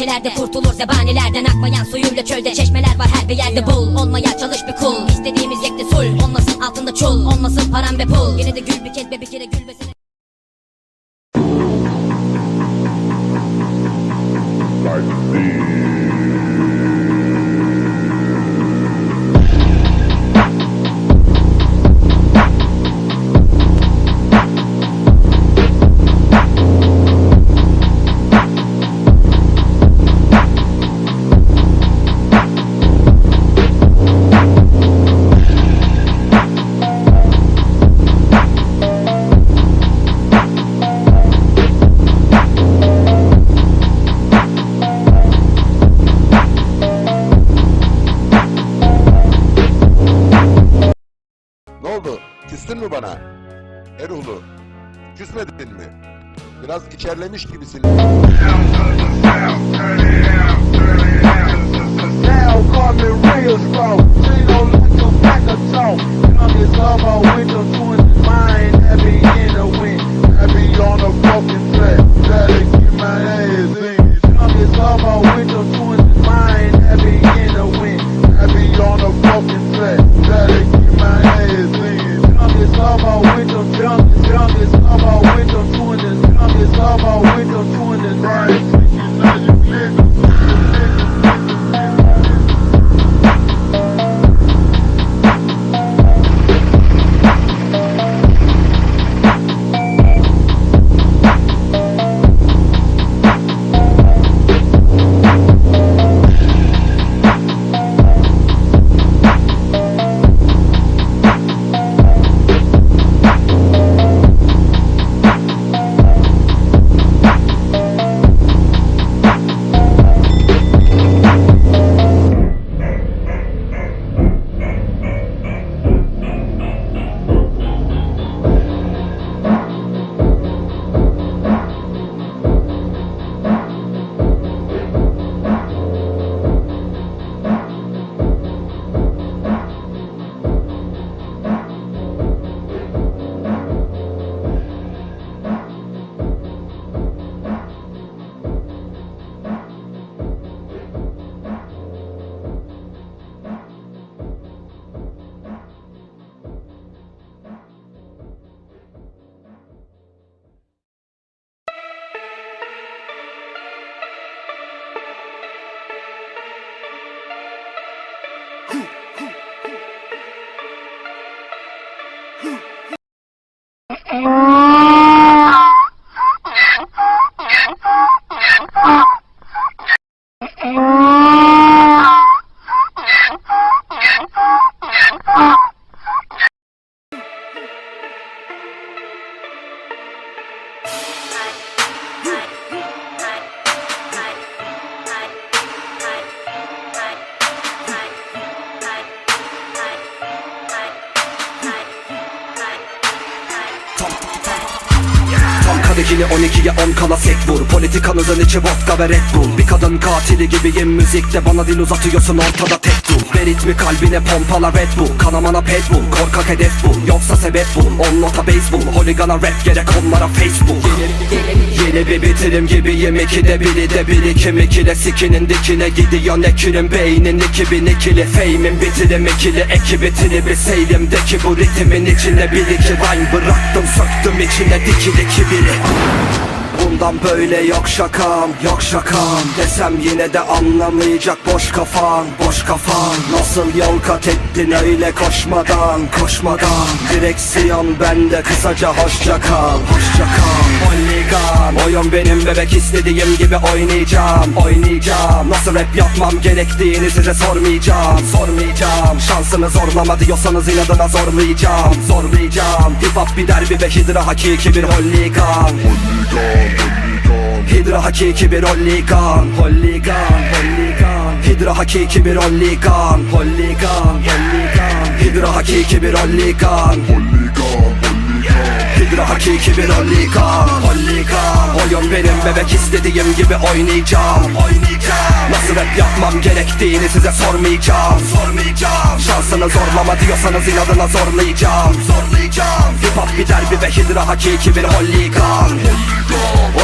Bahçelerde kurtulur zebanilerden akmayan suyuyla çölde çeşmeler var her bir yerde bul. Olmaya çalış bir kul İstediğimiz yekte sul. Olmasın altında çul Olmasın param ve pul. Yine de gül bir kez be bir kere gül Mü bana? Eruhlu. Küsmedin mi? Biraz içerlemiş gibisin. She don't like to back Tam kadehini 12'ye 10 kala sek vur. Politikanızın içi vodka ve Red Bull Bir kadın katili gibiyim müzikte Bana dil uzatıyorsun ortada tek dur. Ver ritmi kalbine pompala Red Bull. Kanamana pet bul Korkak hedef bul Yoksa sebep bul On nota baseball Holigana rap gerek onlara Facebook Yeni bir bitirim gibiyim ikide biri de birikim. İkile Sikinin dikine gidiyor nekirin beynin 2002'li Fame'in bitirim ikili ekibi tribi. Seyrimdeki bu ritmin içine bir iki rhyme bıraktım söktüm içine dikili kibiri Bundan böyle yok şakam, yok şakam. Desem yine de anlamayacak boş kafan, boş kafan. Nasıl yol kat ettin öyle koşmadan, koşmadan. Direksiyon bende kısaca hoşça kal, hoşça kal Holigan Oyun benim bebek istediğim gibi oynayacağım, oynayacağım. Nasıl rap yapmam gerektiğini size sormayacağım, sormayacağım. Şansını zorlama diyorsanız inadına zorlayacağım, zorlayacağım. Hip hop bir derbi ve hidra hakiki bir holigan Hidra hakiki bir holigan Holigan, holigan Hidra hakiki bir holigan Holigan, holigan Hidra hakiki bir holigan Hidra hakiki bir holigan Holigan Oyun benim bebek istediğim gibi oynayacağım. Oynayacağım Nasıl rap yapmam gerektiğini size sormayacağım. Sormayacağım. Şansını zorlama diyorsanız inadına zorlayacağım. Zorlayacağım. Hip hop bir derbi ve hidra hakiki bir holigan.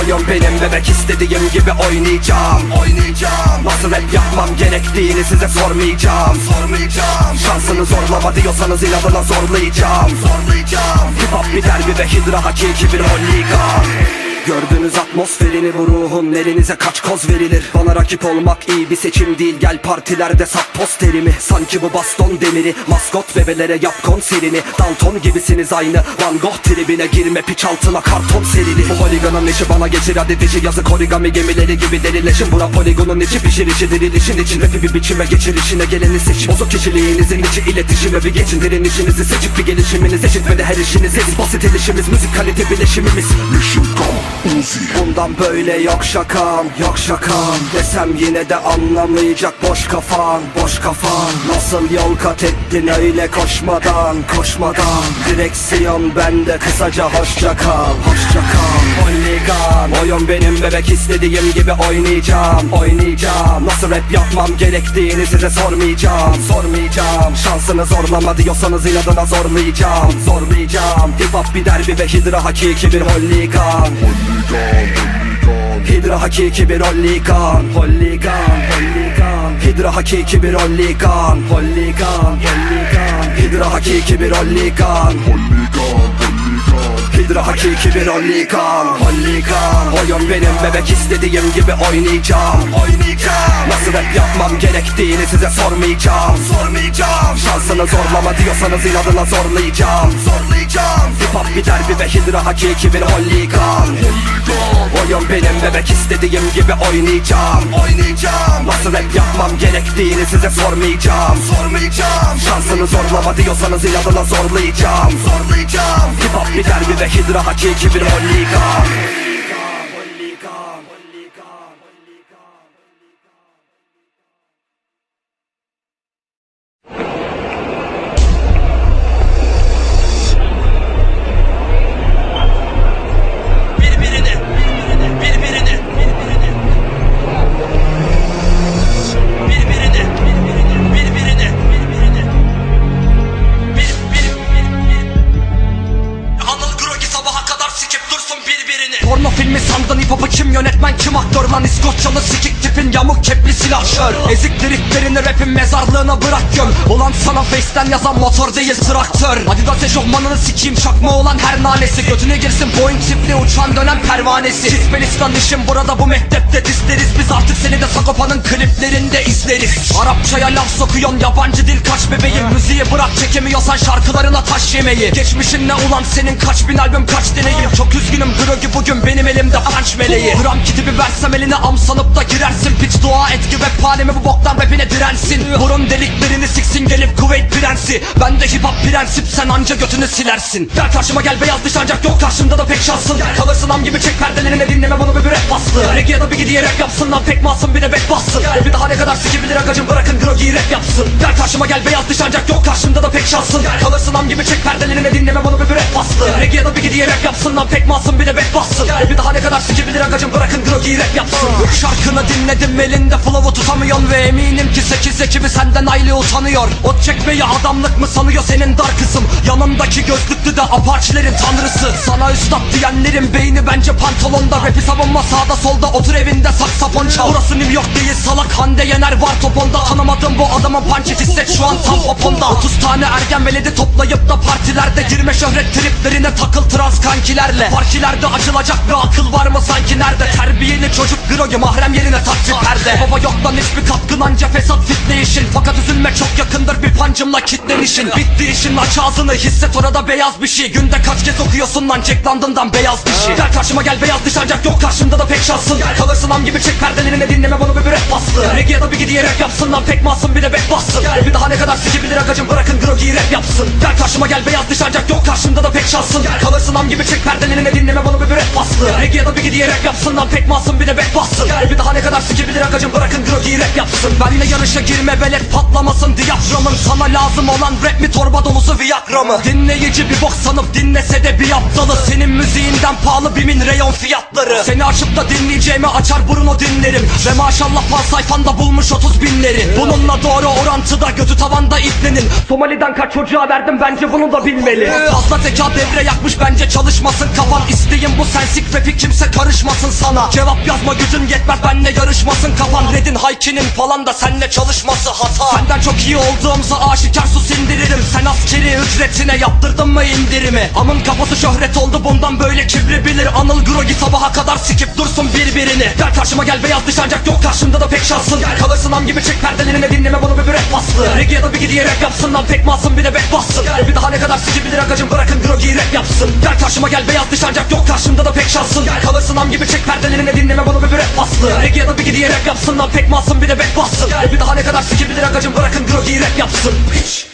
Oyun benim bebek istediğim gibi oynayacağım. Oynayacağım. Nasıl rap yapmam gerektiğini size sormayacağım. Sormayacağım. Şansını zorlama diyorsanız inadına zorlayacağım. Zorlayacağım Hip hop bir derbi ve hidra hakiki bir holigan Gördüğünüz atmosferini bu ruhun elinize kaç koz verilir? Bana rakip olmak iyi bir seçim değil. Gel partilerde sat posterimi. Sanki bu baston demiri. Maskot bebelere yap konserini. Dalton gibisiniz aynı. Van Gogh tribine girme. Piç altına karton serili. Bu holiganın işi bana geçir hadi dişi Yazık. Origami gemileri gibi delileşin. Bura poligonun içi pişir işi dirilişin için. Rapi bir biçime geçir işine geleni seç. Bozuk kişiliğinizin içi iletişime bir geçin. Derin işinizi seçip bir gelişiminiz eşitmedi her işiniz basit ilişimiz müzik kalite bileşimimiz Bundan böyle yok şakam, yok şakam. Desem yine de anlamayacak boş kafan, boş kafan. Nasıl yol kat ettin öyle koşmadan, koşmadan. Direksiyon bende kısaca hoşça kal, hoşça kal. Holigan Oyun benim bebek istediğim gibi oynayacağım, oynayacağım. Nasıl rap yapmam gerektiğini size sormayacağım, sormayacağım. Şansını zorlama diyorsanız inadına zorlayacağım, zorlayacağım. Hip hop bir derbi ve hidra hakiki bir holigan Hidra hakiki bir holligan Holligan Holligan Hidra hakiki bir holligan Holligan Holligan Hidra hakiki bir holligan Holligan Hidra hakiki bir holigan Holigan Oyun benim bebek istediğim gibi oynayacağım. Oynayacağım. Nasıl rap yapmam gerektiğini size sormayacağım. Sormayacağım. Şansını zorlama diyorsanız inadına zorlayacağım. Zorlayacağım. Hip hop bir derbi ve hidra hakiki bir holigan Oyun benim bebek istediğim gibi oynayacağım. Oynayacağım. Nasıl rap yapmam gerektiğini size sormayacağım. Sormayacağım. Şansını zorlama diyorsanız inadına zorlayacağım. Zorlayacağım bir derbi ve hidra hakiki bir holigan watch on the situation. Yamuk kepli silahşör Ezik liriklerini rapin mezarlığına bırak göm. Ulan sana face'ten yazan motor değil traktör. Adidas eşofmanını sikeyim çakma olan her nanesi. Götüne girsin Boeing tipli uçan dönen pervanesi. Çizmelistan işim burada bu mektepte dizleriz Biz artık seni de Sagopa'nın kliplerinde izleriz. Arapçaya laf sokuyon yabancı dil kaç bebeğim. Müziği bırak çekemiyorsan şarkılarına taş yemeyi. Geçmişin ne ulan senin kaç bin albüm kaç deneyim? Çok üzgünüm Grogi bugün benim elimde punch meleği. Gram kitibi versem eline am sanıp da girersin Piç dua et ki rap halimi bu boktan rapine dirensin. Burun deliklerini siksin gelip Kuveyt prensi. Ben de hip hop prensip sen anca götünü silersin. Gel karşıma gel beyaz dış ancak yok karşımda da pek şansın. Kalırsın am gibi çek perdelerine dinleme bunu bir rap bastı Reggae ya da bir gidiye rap yapsın lan pek masum bir de back bassın. Bir daha ne kadar sikibilir agacım bırakın Grogi'yi rap yapsın. Gel karşıma gel beyaz dış ancak yok karşımda da pek şansın. Kalırsın am gibi çek perdelerine dinleme bunu bir rap bastı Reggae ya da bir gidiye rap yapsın lan pek masum bir de back bassın. Bir daha ne kadar sikibilir agacım bırakın Grogi'yi rap yapsın. Şarkını dinledim elinde flow'u tutamıyorsun Ve eminim ki 8 ekibi senden aile utanıyor. Ot çekmeyi adamlık mı sanıyor senin dar kısım Yanındaki gözlüklü de apaçilerin tanrısı. Sana üstad diyenlerin beyni bence pantolonda. Rapi savunma sağda solda otur evinde saksafon çal. Burası New York değil salak Hande Yener var toponda Tanımadım bu adamın punch hisset şu an tam poponda 30 tane ergen veledi toplayıp da partilerde Girme şöhret triplerine takıl trans kankilerle. Partilerde açılacak bir akıl var mı sanki nerede? Terbiyeli çocuk grogi mahrem yerine taktı perde Baba yok lan hiçbir katkın anca fesat fitne işin Fakat üzülme çok yakındır bir pancımla kitlenişin. Bitti işin aç ağzını hisset orada beyaz bir şey. Günde kaç kez okuyorsun lan Jack London'dan beyaz bir şey. Gel karşıma gel beyaz dış ancak yok karşımda da pek şansın. Kalırsın am gibi çek perdelerine dinleme bunu bir rap bastı. Reggae ya da bir gidiye rap yapsın lan pek masum bir de back bassın. Bir daha ne kadar sikibilir agacım bırakın Grogi'yi rap yapsın. Gel karşıma gel beyaz dış ancak yok karşımda da pek şansın. Kalırsın am gibi çek perdelerine dinleme bunu bir rap bastı. Reggae ya da bir gidiye rap yapsın lan pek masum bir de back bassın. Bir daha ne kadar sikibilir agacım bırakın Grogi'yi rap yapsın. Benle yarışa girme velet patlamasın. Diyaframın Sana lazım olan rap mi? Torba dolusu viagra mı Dinleyici bir bok sanıp dinlese de bir aptalı. Senin müziğinden pahalı bimin reyon fiyatları. Seni açıp da dinleyeceğimi açar Bruno dinlerim. Ve maşallah fal sayfanda bulmuş 30 binleri. Bununla doğru orantıda gözü tavanda iplenin. Somali'den kaç çocuğa verdim bence bunu da bilmeli. Fazla zeka devre yakmış bence çalışmasın. Kafan İsteğim bu sensik rapi kimse karışmasın sana. Cevap yazma gücün yetmez benle yarışmasın kafan Red'in Hayki'nin falan da senle çalışması hata. Senden çok iyi olduğumuza aşikar sus indiririm Sen askeri ücretine yaptırdın mı indirimi? Amın kafası şöhret oldu bundan böyle kibri bilir. Anıl Grogi sabaha kadar sikip dursun birbirini. Gel karşıma gel beyaz dış ancak yok karşımda da pek şansın. Kalırsın am gibi çek perdelerine dinleme bunu bir rap bastı Reggae ya da bir gidiye rap yapsın lan tek masın bir de back bassın. Bir daha ne kadar sikibilir agacım bırakın Grogi'yi rap yapsın. Gel karşıma gel beyaz dış ancak yok karşımda da pek şansın. Gel. Kalırsın am gibi çek perdelerine dinleme bunu bir rap ya da bir gidiye rap yapsın lan tek masın bir de back bassın. Bir daha ne kadar sikibilir agacım bırakın Grogi'yi rap yapsın. Piç